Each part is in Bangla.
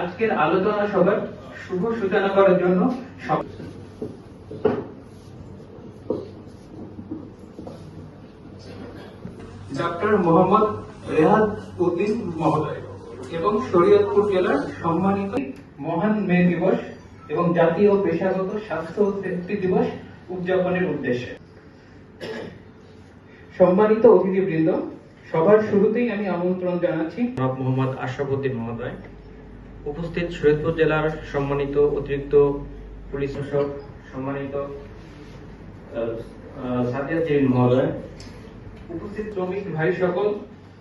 আজকের আলোচনা সভার শুভ সূচনা করার জন্য ডক্টর মোহাম্মদ রেহাদ উদ্দিন মহোদয় এবং শরীয়তপুর জেলার সম্মানিত মহান মে দিবস এবং জাতীয় পেশাগত স্বাস্থ্য ও সেফটি দিবস উদযাপনের উদ্দেশ্যে। সম্মানিত অতিথিবৃন্দ সবার শুরুতেই আমি আমন্ত্রণ জানাচ্ছি জনাব মোহাম্মদ আশরাফুদ্দিন মহোদয়। উপস্থিত শরীয়তপুর জেলার সম্মানিত অতিরিক্ত পুলিশ শাসক সম্মানিত উপস্থিত শ্রমিক ভাই সকল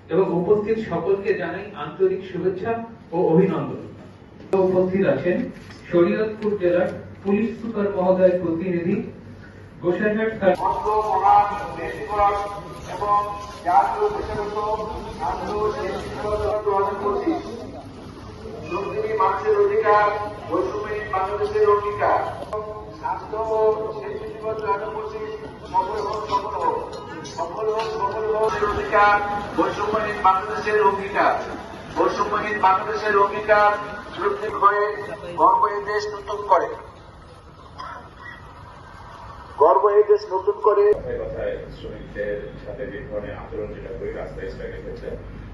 এবং উপস্থিত সকলকে জানাই আন্তরিক শুভেচ্ছা ও অভিনন্দন। উপস্থিত আছেন শরীয়তপুর জেলার পুলিশ সুপার মহোদয় প্রতিনিধি গোসাইঘাট এবং অঙ্গীকার বৈষম্যহীন বাংলাদেশের অঙ্গীকার গর্ব এই দেশ নতুন করে। কথায় শ্রমিকদের সাথে ধরনের আচরণ যেটা করি, রাস্তায় স্ট্রাইক রেখেছে আমার কাছে মানুষের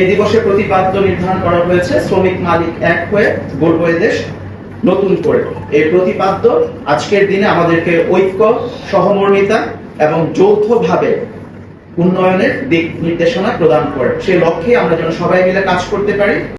এই দিবসে প্রতিপাদ্য নির্ধারণ করা হয়েছে, শ্রমিক মালিক এক হয়ে গড়ব এ দেশ নতুন করে। এই প্রতিপাদ্য আজকের দিনে আমাদেরকে ঐক্য, সহমর্মিতা এবং যৌথভাবে উন্নয়নের দিক নির্দেশনা প্রদান করে। সেই লক্ষ্যে আমরা যেন সবাই মিলে কাজ করতে পারি।